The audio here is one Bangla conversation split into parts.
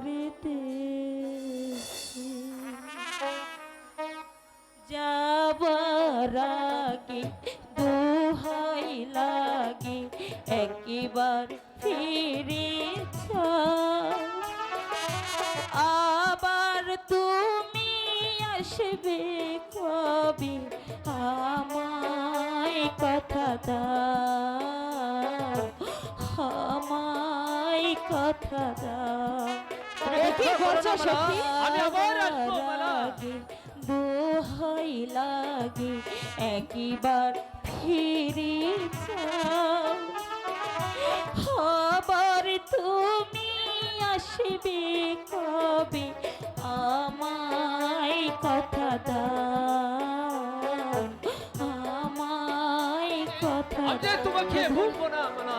পরেতে যাবার দোহাই লাগে, একবার ফিরে আবার তুমি আসবে কবে? আমায় কথা দাও, আমায় কথা দাও। তুমি দুঃখ করো না, মালা। আমি আবার আসব, মালা। লাগে দোহাই লাগে একবার ফিরে যাও আবার তুমি আসবে কবে? আমায় কথা দাও আমায় কথা তোমাকে ভুলবো না মালা।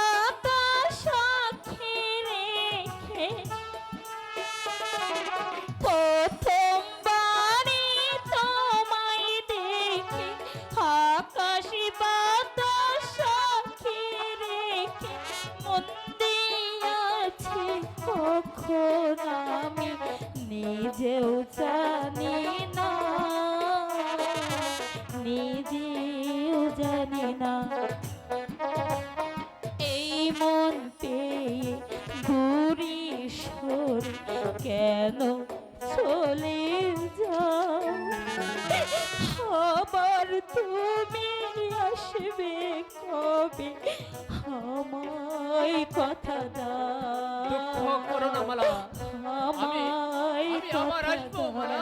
কখন আমি নিজেও জানি না, নিজেও জানি না। এই মন পেয়ে ঘুরি সর কেন চলে যাও আবার তুমি আসবে কবে? আমায় কথা দাও। করো না মালা। আমায় আমি আবার আসব মালা।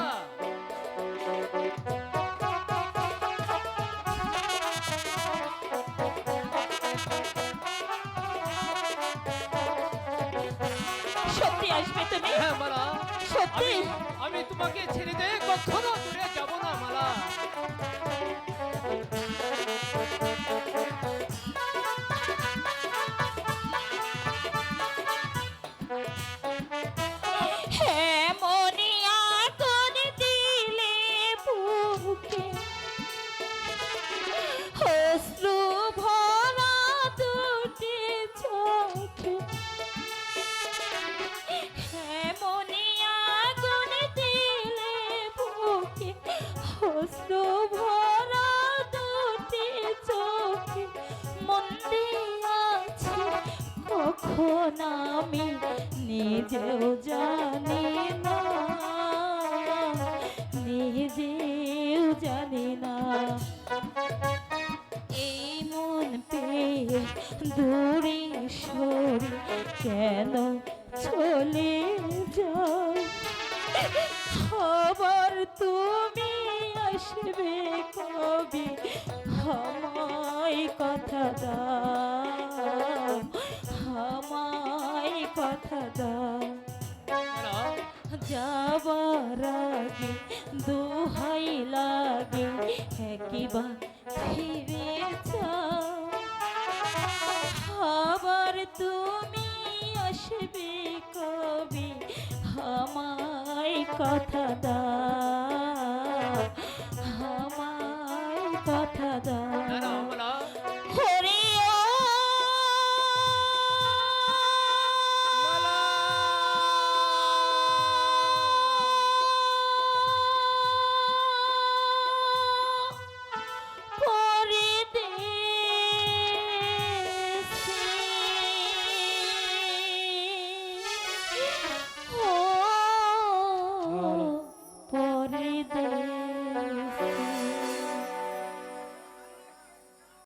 সত্যি আসবে তুমি? হ্যাঁ মালা। সত্যি? আমি আমি তোমাকে ছেড়ে দিয়ে কখনো দূরে যাব না মালা। কখন আমি নিজেও জানি না। নিজেও জানি না। এই মন পেয়ে দূরে সরে কেন চলে যাও? আবার তুমি আসবে কবে? আমায় কথা দাও, আমায় কথা দাও। যাবার আগে দোহাই লাগে একবার কথাটা।